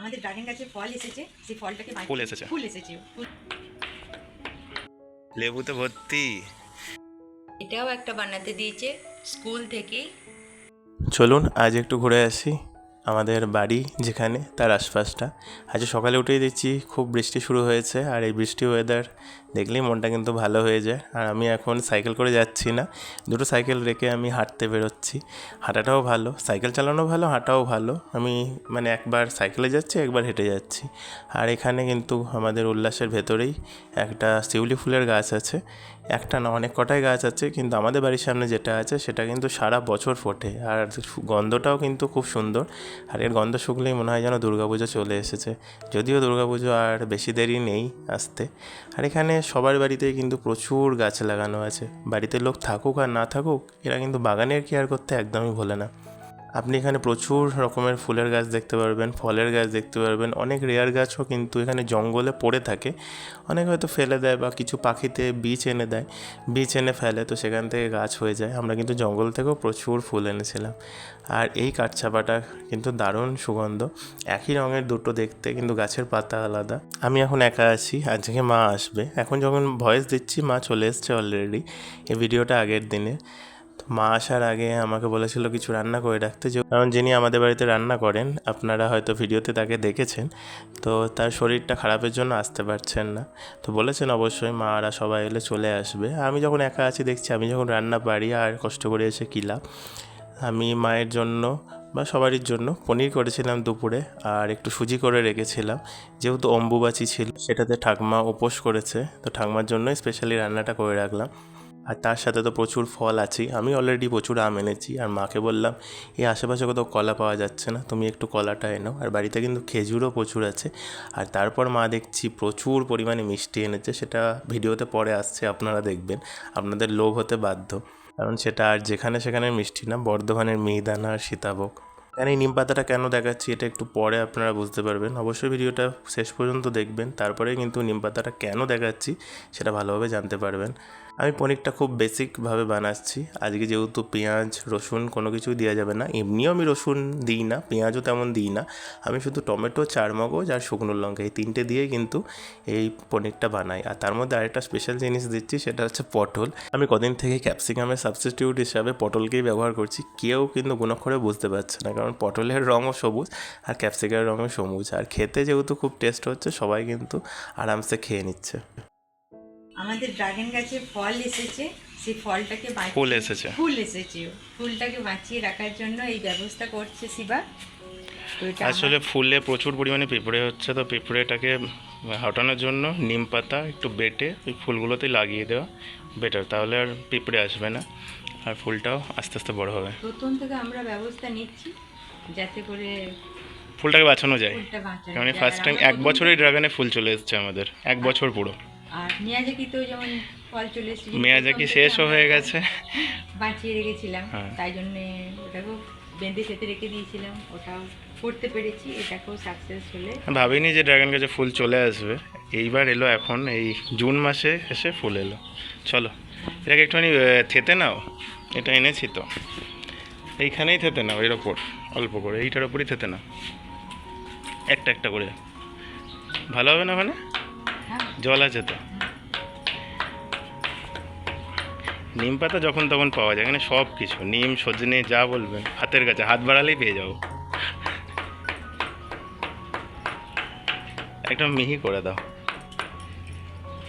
আমাদের ড্রাগন গাছে ফল এসেছে সেই ফলটাকে ফুল এসেছে। ফুল এসেছে। লেবু তো ভর্তি। এটাও একটা বানাতে দিয়েছে স্কুল থেকেই। চলুন আজ একটু ঘুরে আসি। আমাদের বাড়ি যেখানে, তার আশপাশটা। আজ সকালে উঠেই দেখছি খুব বৃষ্টি শুরু হয়েছে, আর এই বৃষ্টি ওয়েদার দেখলেই মনটা কিন্তু ভালো হয়ে যায়। আর আমি এখন সাইকেল করে যাচ্ছি না, দুটো সাইকেল রেখে আমি হাঁটতে বেরোচ্ছি। হাঁটাটাও ভালো সাইকেল চালানো ভালো, হাঁটাও ভালো। আমি মানে একবার সাইকেলে যাচ্ছি, একবার হেঁটে যাচ্ছি। আর এখানে কিন্তু আমাদের উল্লাসের ভেতরেই একটা শিউলি ফুলের গাছ আছে। একটা না, অনেক কটাই গাছ আছে, কিন্তু আমাদের বাড়ির সামনে যেটা আছে, সেটা কিন্তু সারা বছর ফোটে। আর গন্ধটাও কিন্তু খুব সুন্দর। আর এর গন্ধ শুকলেই মনে হয় যেন দুর্গাপুজো চলে এসেছে। যদিও দুর্গাপুজো আর বেশি দেরি নেই আসতে। আর এখানে সবার বাড়িতেই কিন্তু প্রচুর গাছ লাগানো আছে। বাড়িতে লোক থাকুক আর না থাকুক, এরা কিন্তু বাগানের কেয়ার করতে একদমই ভোলে না। আপনি এখানে প্রচুর রকমের ফুলের গাছ দেখতে পারবেন, ফলের গাছ দেখতে পারবেন, অনেক রেয়ার গাছও কিন্তু এখানে জঙ্গলে পড়ে থাকে। অনেক হয়তো ফেলে দেয় বা কিছু পাখিতে বীজ এনে দেয়, বীজ এনে ফেলে তো সেখান থেকে গাছ হয়ে যায়। আমরা কিন্তু জঙ্গল থেকেও প্রচুর ফুল এনেছিলাম। আর এই কাঠচাপাটা কিন্তু দারুণ সুগন্ধ। একই রঙের দুটো দেখতে কিন্তু গাছের পাতা আলাদা। আমি এখন একা আছি, আজকে মা আসবে। এখন যখন ভয়েস দিচ্ছি, মা চলে এসছে অলরেডি এই ভিডিওটা আগের দিনে তো মা আসার আগে আমাকে বলেছিল কিছু রান্না করে রাখতে যে, কারণ যিনি আমাদের বাড়িতে রান্না করেন, আপনারা হয়তো ভিডিওতে তাকে দেখেছেন, তো তার শরীরটা খারাপের জন্য আসতে পারছেন না। তো বলেছেন অবশ্যই মারা সবাই এলে চলে আসবে। আমি যখন একা আছি, দেখছি আমি যখন রান্না পারি, আর কষ্ট করে এসে কিলা আমি মায়ের জন্য বা সবারই জন্য পনির করেছিলাম দুপুরে, আর একটু সুজি করে রেখেছিলাম। যেহেতু অম্বুবাচি ছিল, সেটাতে ঠাকমা উপোস করেছে, তো ঠাকমার জন্যই স্পেশালি রান্নাটা করে রাখলাম। আর তার সাথে তো প্রচুর ফল আছেই। আমি অলরেডি প্রচুর আম এনেছি। আর মাকে বললাম, এই আশেপাশে কোথাও কলা পাওয়া যাচ্ছে না, তুমি একটু কলাটা এনো আর বাড়িতে কিন্তু খেজুরও প্রচুর আছে। আর তারপর মা দেখছি প্রচুর পরিমাণে মিষ্টি এনেছে। সেটা ভিডিওতে পরে আসছে, আপনারা দেখবেন। আপনাদের লোভ হতে বাধ্য। কারণ সেটা আর যেখানে সেখানে মিষ্টি না, বর্ধমানের মিহিদানা আর সীতাভোগ। এখানে এই নিম পাতাটা কেন দেখাচ্ছি, এটা একটু পরে আপনারা বুঝতে পারবেন। অবশ্যই ভিডিওটা শেষ পর্যন্ত দেখবেন। তারপরে কিন্তু নিম পাতাটা কেন দেখাচ্ছি, সেটা ভালোভাবে জানতে পারবেন। আমি পনিরটা খুব বেসিকভাবে বানাচ্ছি। আজকে যেহেতু পেঁয়াজ, রসুন কোনো কিছুই দেওয়া যাবে না। এমনিও আমি রসুন দিই না, পেঁয়াজও তেমন দিই না। আমি শুধু টমেটো চার মগজ আর শুকনো লঙ্কা এই তিনটে দিয়ে কিন্তু এই পনিরটা বানাই। আর তার মধ্যে আরেকটা স্পেশাল জিনিস দিচ্ছি, সেটা হচ্ছে পটল। আমি কদিন থেকে ক্যাপসিকামের সাবস্টিটিউট হিসাবে পটলকেই ব্যবহার করছি। কেউ কিন্তু গুণক্ষরে বুঝতে পারছে না, কারণ পটলের রঙও সবুজ আর ক্যাপসিকামের রঙও সবুজ। আর খেতে যেহেতু খুব টেস্ট হচ্ছে, সবাই কিন্তু আরামসে খেয়ে নিচ্ছে। আমাদের ড্রাগন গাছে ফল এসেছে সেই ফলটাকে ফুল এসেছে। ফুল এসেছে। ফুলটাকে বাঁচিয়ে রাখার জন্য এই ব্যবস্থা করছে শিবা। আসলে ফুলে প্রচুর পরিমাণে পিঁপড়ে হচ্ছে তো পিঁপড়েটাকে হটানোর জন্য নিম পাতা একটু বেটে ওই ফুলগুলোতে লাগিয়ে দেওয়া বেটার তাহলে আর পিঁপড়ে আসবে না আর ফুলটাও আস্তে আস্তে বড় হবে। প্রথম থেকে আমরা ব্যবস্থা নিচ্ছি যাতে করে ফুলটাকে বাঁচানো যায়। আর ফার্স্ট টাইম এক বছরেই ড্রাগনে ফুল চলে এসেছে আমাদের এক বছর পুরো। আর মিয়াজাকিতেও যেমন ফল চলে এসেছে মেয়াজাকি শেষও হয়ে গেছে। বাঁচিয়ে রেখেছিলাম। হ্যাঁ। তাই জন্য ওটাকেও বেঁধে সেতে রেখে দিয়েছিলাম। ওটাও করতে পেরেছি এটাকেও সাকসেস হলে। ভাবিনি যে ড্রাগন গাছে ফুল চলে আসবে। এইবার এলো এখন এই জুন মাসে এসে ফুল এলো। চলো এটাকে একটুখানি থেতে নাও। এটা এনেছি তো। এইখানেই থেতে নাও এর ওপর অল্প করে। এইটার ওপরই থেতে নাও। একটা একটা করে। ভালো হবে না ওখানে? জল আছে তো। নিম পাতা যখন তখন পাওয়া যায়, এখানে সব কিছু, নিম, সজনে, যা বলবেন, হাতের কাছে, হাত বাড়ালেই পেয়ে যাব। একটা মিহি করে দাও।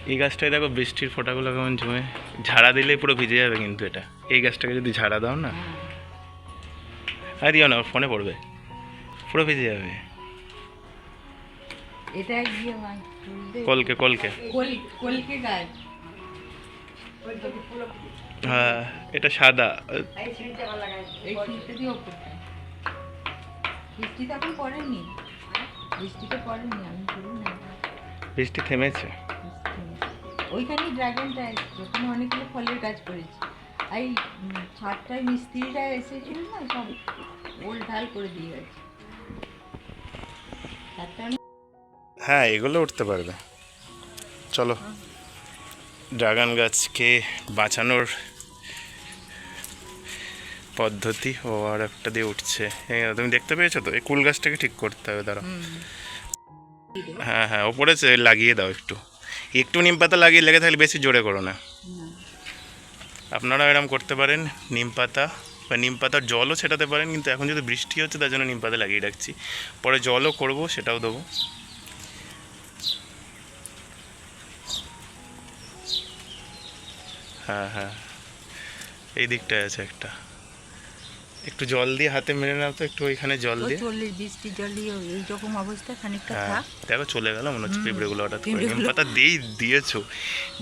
এই গাছটায় দেখো বৃষ্টির ফোঁটাগুলো কেমন জমে। ঝাড়া দিলেই পুরো ভিজে যাবে কিন্তু এটা। এই গাছটাকে যদি ঝাড়া দাও না। আর দিও না ফোনে পড়বে। পুরো ভিজে যাবে। এটা গিয়ে তুলতে কলকে কলকে। কোল গাছ হ্যাঁ এটা সাদা। এই শীতটা দিয়ে ওপরটা বৃষ্টি তো এখন পড়েনি। বৃষ্টি তো পড়েনি আমি করি না। বৃষ্টি থেমেছে। ওইখানেই ড্রাগনটা ওখানে অনেকগুলো ফলের গাছ করেছি এই ছাদটায় মিস্ত্রিরা এসেছিল না সব ওল ঢাল করে দিয়ে গেছে। ছাদটা হ্যাঁ এগুলো উঠতে পারবে। চলো। ড্রাগন গাছকে বাঁচানোর পদ্ধতি ও আর একটা দিয়ে উঠছে। তুমি দেখতে পেয়েছ তো? এই কুল গাছটাকে ঠিক করতে হবে দাঁড়াও। হ্যাঁ হ্যাঁ ওপরে লাগিয়ে দাও একটু। একটু নিম পাতা লাগিয়ে লেগে থাকলে বেশি জোরে করো না। আপনারা এরম করতে পারেন নিম পাতা বা নিম পাতার জলও ছেটাতে পারেন কিন্তু এখন যদি বৃষ্টি হচ্ছে তার জন্য নিম পাতা লাগিয়ে রাখছি। পরে জলও করব সেটাও দেবো। হ্যাঁ হ্যাঁ। এই দিকটায় আছে একটা। একটু জল দিয়ে হাতে মেরে নাও তো একটু ওইখানে জল দিয়ে। চল্লিশ বৃষ্টি জল দিয়ে এইরকম অবস্থা খানিকটা হ্যাঁ থাক। দেখো চলে গেল মনে হচ্ছে পিঁপড়েগুলো হঠাৎ করে। নিম পাতা দিয়েই দিয়েছ।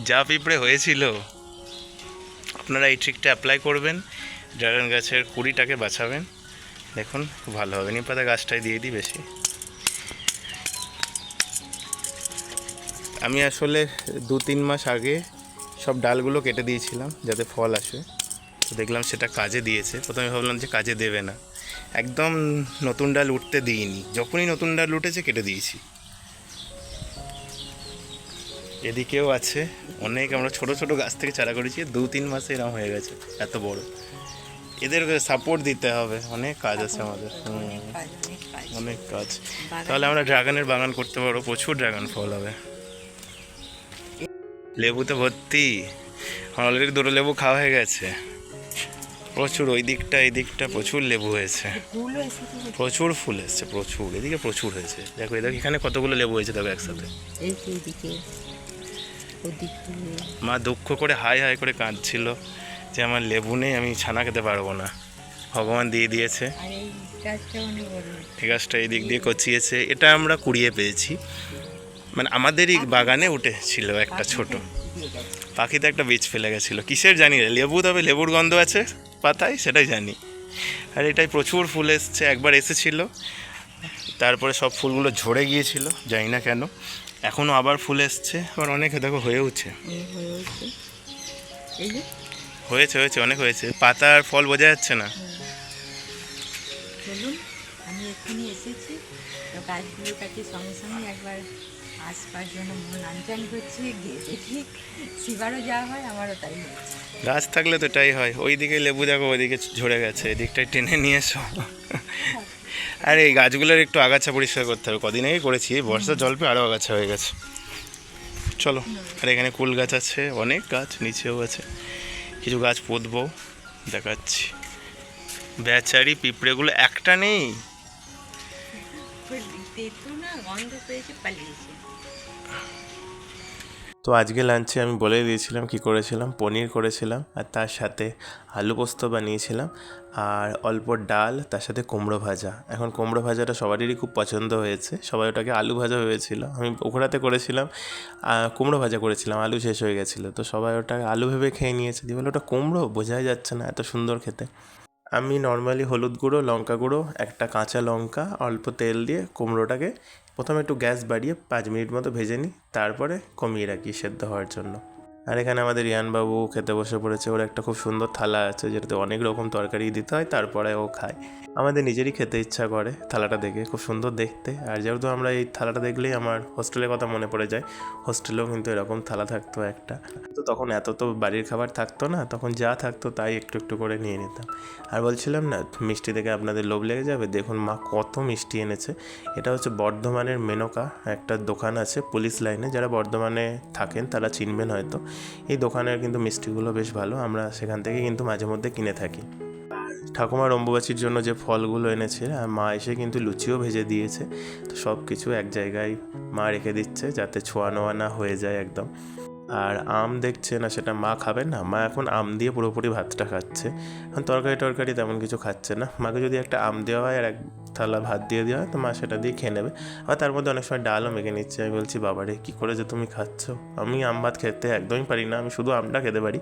যা পিঁপড়ে হয়েছিল। আপনারা এই ট্রিকটা অ্যাপ্লাই করবেন। ড্রাগন গাছের কুড়িটাকে বাঁচাবেন। দেখুন খুব ভালো হবে। নিম পাতা গাছটাই দিয়ে দিই বেশি। আমি আসলে দু তিন মাস আগে সব ডালগুলো কেটে দিয়েছিলাম যাতে ফল আসে। তো দেখলাম সেটা কাজে দিয়েছে। প্রথমে ভাবলাম যে কাজে দেবে না। একদম নতুন ডাল উঠতে দিইনি। যখনই নতুন ডাল উঠেছে কেটে দিয়েছি। এদিকেও আছে অনেক আমরা ছোট ছোট গাছ থেকে চারা করেছি। দু তিন মাসে এরকম হয়ে গেছে এত বড়। এদের সাপোর্ট দিতে হবে। অনেক কাজ আছে আমাদের। অনেক কাজ। তাহলে আমরা ড্রাগনের বাগান করতে পারব। প্রচুর ড্রাগন ফল হবে। লেবুতে ভর্তি। অলরেডি দুটো লেবু খাওয়া হয়ে গেছে। প্রচুর ওই দিকটা এই দিকটা প্রচুর লেবু হয়েছে। প্রচুর ফুল এসছে প্রচুর এদিকে প্রচুর হয়েছে। দেখো এদিকে এখানে কতগুলো লেবু হয়েছে দেখো একসাথে। মা দুঃখ করে হাই হাই করে কাঁদছিল যে আমার লেবু নেই আমি ছানা খেতে পারব না। ভগবান দিয়ে দিয়েছে। এই গাছটা এই দিক দিয়ে কচিয়েছে। এটা আমরা কুড়িয়ে পেয়েছি। মানে আমাদেরই বাগানে উঠেছিল একটা ছোট। পাখিতে একটা বীজ ফেলে গেছিল। কিসের জানি না লেবু তবে লেবুর গন্ধ আছে, পাতায় সেটাই জানি। আর এটাই প্রচুর ফুল এসছে, একবার এসেছিল। তারপরে সব ফুলগুলো ঝরে গিয়েছিল, জানি না কেন। এখনও আবার ফুল এসছে, আবার অনেক দেখো হয়ে যে হয়েছে হয়েছে, অনেক হয়েছে। পাতা আর ফল বোঝা যাচ্ছে না। চলুন, আমি এক্ষুনি এসেছি। গাছগুলোর কাছে সঙ্গে সঙ্গে একবার আসবার জন্য মন আনচান করছে গিয়ে শিবারও যা হয়, আমারও তাই হচ্ছে গাছ থাকলে তো এটাই হয়। ওইদিকে লেবু দেখো, ওইদিকে ঝরে গেছে, এদিকটায় টেনে নিয়ে এসো। আর এই গাছগুলোর একটু আগাছা পরিষ্কার করতে হবে। কদিন আগে করেছি বর্ষার জল পেয়ে আরও আগাছা হয়ে গেছে। চলো, আর এখানে কুল গাছ আছে, অনেক গাছ নিচেও আছে। কিছু গাছ পুঁতবো, দেখাচ্ছি। বেচারি পিঁপড়েগুলো একটা নেই। তো আজকে লাঞ্চে আমি বলে দিয়েছিলাম কি করেছিলাম, পনির করেছিলাম আর তার সাথে আলু পোস্ত বানিয়েছিলাম আর অল্প ডাল, তার সাথে কুমড়ো ভাজা। এখন কুমড়ো ভাজাটা সবারই খুব পছন্দ হয়েছে, সবাই ওটাকে আলু ভাজা হয়েছিল আমি ওখরাতে করেছিলাম কুমড়ো ভাজা করেছিলাম, আলু শেষ হয়ে গেছিল। তো সবাই ওটা আলু ভেবে খেয়ে নিয়েছে। দিয়ে বলে, ওটা কুমড়ো? বোঝাই যাচ্ছে না এত সুন্দর খেতে। আমি নর্মালি হলুদ গুঁড়ো, লঙ্কা গুঁড়ো, একটা কাঁচা লঙ্কা, অল্প তেল দিয়ে কুমড়োটাকে প্রথমে একটু গ্যাস বাড়িয়ে পাঁচ মিনিট মতো ভেজে নিই, তারপরে কমিয়ে রাখি সেদ্ধ হওয়ার জন্য। আর এখানে আমাদের রিয়ানবাবু খেতে বসে পড়েছে। ওর একটা খুব সুন্দর থালা আছে, যেটাতে অনেক রকম তরকারি দিতে হয়, তারপরে ও খায়। আমাদের নিজেরই খেতে ইচ্ছা করে থালাটা দেখে, খুব সুন্দর দেখতে। আর যেহেতু আমরা এই থালাটা দেখলেই আমার হোস্টেলের কথা মনে পড়ে যায় হোস্টেলেও কিন্তু এরকম থালা থাকতো একটা। তো তখন এত তো বাড়ির খাবার থাকতো না, তখন যা থাকতো তাই একটু একটু করে নিয়ে নিতাম। আর বলছিলাম না, মিষ্টি দেখে আপনাদের লোভ লেগে যাবে? দেখুন মা, কত মিষ্টি এনেছে। এটা হচ্ছে বর্ধমানের মেনকা, একটা দোকান আছে পুলিশ লাইনে। যারা বর্ধমানে থাকেন তারা চিনবেন হয়তো। এই দোকানের কিন্তু মিষ্টিগুলো বেশ ভালো, আমরা সেখান থেকে কিন্তু মাঝে মধ্যে কিনে থাকি। ঠাকুমার অম্বুবাচীর জন্য যে ফলগুলো এনেছে, আর মা এসে কিন্তু লুচিও ভেজে দিয়েছে। তো সব কিছু এক জায়গায় মা রেখে দিচ্ছে যাতে ছোঁয়া নোয়া না হয়ে যায় একদম। আর আম দেখছে না, সেটা মা খাবে না। মা এখন আম দিয়ে পুরোপুরি ভাতটা খাচ্ছে। এখন তরকারি টরকারি তেমন কিছু খাচ্ছে না। মাকে যদি একটা আম দেওয়া হয় আর এক থালা ভাত দিয়ে দেওয়া হয়, তো মা সেটা দিয়ে খেয়ে নেবে। আবার তার মধ্যে অনেক সময় ডালও মেখে নিচ্ছে। আমি বলছি, বাবারে, কী করে যে তুমি খাচ্ছ? আমি আম ভাত খেতে একদমই পারি না। আমি শুধু আমটা খেতে পারি।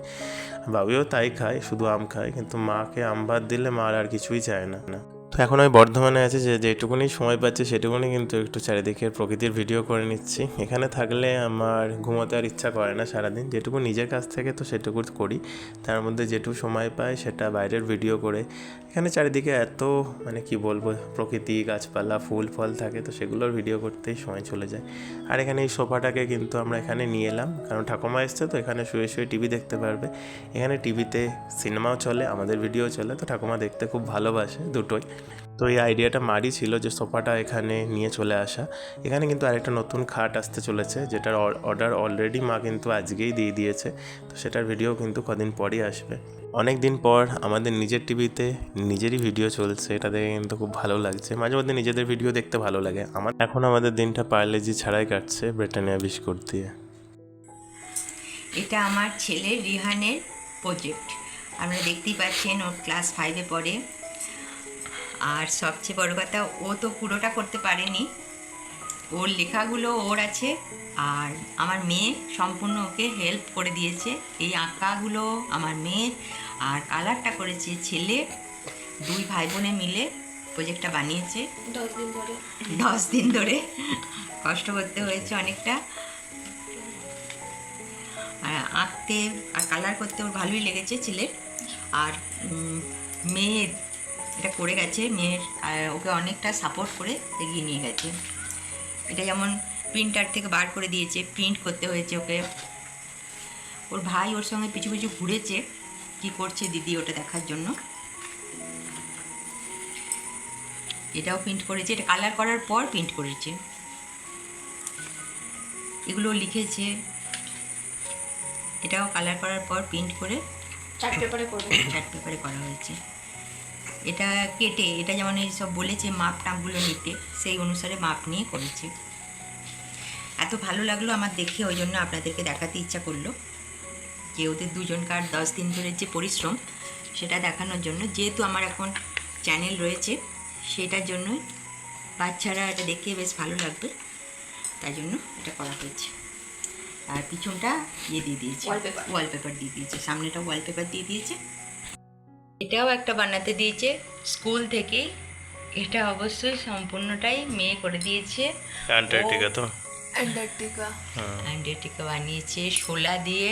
বাবিও তাই খায়, শুধু আম খায়। কিন্তু মাকে আম ভাত দিলে মা আর কিছুই চায় না না। তো এখন আমি বর্ধমানে আছি, যে যেটুকুনি সময় পাচ্ছি সেটুকুনি কিন্তু একটু চারিদিকের প্রকৃতির ভিডিও করে নিচ্ছি। এখানে থাকলে আমার ঘুমোতে আর ইচ্ছা করে না সারাদিন। যেটুকু নিজের কাছ থেকে তো সেটুকু করি। তার মধ্যে যেটুকু সময় পাই সেটা বাইরের ভিডিও করে। এখানে চারিদিকে এত মানে কি বলব, প্রকৃতি, গাছপালা, ফুল, ফল থাকে তো সেগুলোর ভিডিও করতেই সময় চলে যায়। আর এখানে এই সোফাটাকে কিন্তু আমরা এখানে নিয়ে এলাম। কারণ ঠাকুমা এসছে তো এখানে শুয়ে শুয়ে টিভি দেখতে পারবে। এখানে টিভিতে সিনেমাও চলে, আমাদের ভিডিও চলে। তো ঠাকুমা দেখতে খুব ভালোবাসে দুটোই। তো এই আইডিয়াটা মারি ছিল যে সোফাটা এখানে নিয়ে চলে আসা। এখানে কিন্তু আরেকটা নতুন খাট আসতে চলেছে, যেটার অর্ডার অলরেডি মা কিন্তু আজকেই দিয়ে দিয়েছে, তো সেটার ভিডিও কিন্তু কদিন পরই আসবে। অনেক দিন পর আমাদের নিজের টিভিতে নিজেরই ভিডিও চলছে, এটা দেখে কিন্তু খুব ভালো লাগছে। মাঝে মধ্যে নিজেদের ভিডিও দেখতে ভালো লাগে। আমার এখন আমাদের দিনটা পার্লেজি ছাড়াই কাটছে ব্রিটানিয়া বিস্কুট দিয়ে। এটা আমার ছেলে রিহানের প্রজেক্ট। আপনারা দেখতেই পাচ্ছেন ওর ক্লাস ফাইভে পড়ে। আর সবচেয়ে বড় কথা ও তো পুরোটা করতে পারেনি। ওর লেখাগুলো ওর আছে আর আমার মেয়ে সম্পূর্ণ ওকে হেল্প করে দিয়েছে। এই আঁকাগুলো আমার মেয়ের আর কালারটা করেছে ছেলে। দুই ভাই বোনে মিলে প্রজেক্টটা বানিয়েছে। দশ দিন ধরে। দশ দিন ধরে। কষ্ট করতে হয়েছে অনেকটা। আর আঁকতে আর কালার করতে ওর ভালোই লেগেছে ছেলের। আর মেয়ের এটা করে গেছে মেয়ের ওকে অনেকটা সাপোর্ট করে এগিয়ে নিয়ে গেছে। এটা যেমন প্রিন্টার থেকে বার করে দিয়েছে প্রিন্ট করতে হয়েছে ওকে। ওর ভাই ওর সঙ্গে পিছু পিছু ঘুরেছে কি করছে দিদি ওটা দেখার জন্য। এটাও প্রিন্ট করেছে এটা কালার করার পর প্রিন্ট করেছে। এগুলো লিখেছে এটাও কালার করার পর প্রিন্ট করে চার্ট পেপারে করবে। চার্ট পেপারে করা হয়েছে। এটা কেটে এটা যেমন এই সব বলেছে মাপ টাপগুলো নিতে সেই অনুসারে মাপ নিয়ে করেছে। এত ভালো লাগল আমার দেখে ওই জন্য আপনাদেরকে দেখাতে ইচ্ছা করল। যে ওদের দুজনকার দশ দিন ধরে যে পরিশ্রম সেটা দেখানোর জন্য। যেহেতু আমার এখন চ্যানেল রয়েছে সেটার জন্যই বাচ্চারা এটা দেখে বেশ ভালো লাগবে। তাই জন্য এটা করা হয়েছে। আর পিছনটা ইয়ে দিয়ে দিয়েছে। Wallpaper. ওয়ালপেপার দিয়ে দিয়েছে। সামনেটা ওয়ালপেপার দিয়ে দিয়েছে। এটাও একটা বানাতে দিয়েছে স্কুল থেকেই। এটা অবশ্যই সম্পূর্ণটাই মেয়ে করে দিয়েছে। আন্টার্কটিকা তো? অ্যান্টার্কটিকা। আন্ডারটিকা বানিয়েছে শোলা দিয়ে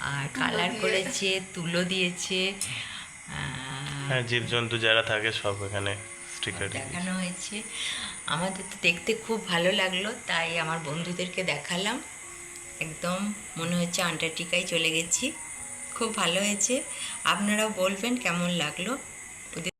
আর কালার করেছে তুলো দিয়েছে আহ, হ্যাঁ জীবজন্তু যারা থাকে সব এখানে স্টিকার দেখানো হয়েছে। আমাদের তো দেখতে খুব ভালো লাগল তাই আমার বন্ধুদেরকে দেখালাম। একদম মনে হচ্ছে আন্টার্কটিকায় চলে গেছি। খুব ভালো হয়েছে। আপনারাও বলবেন কেমন লাগল।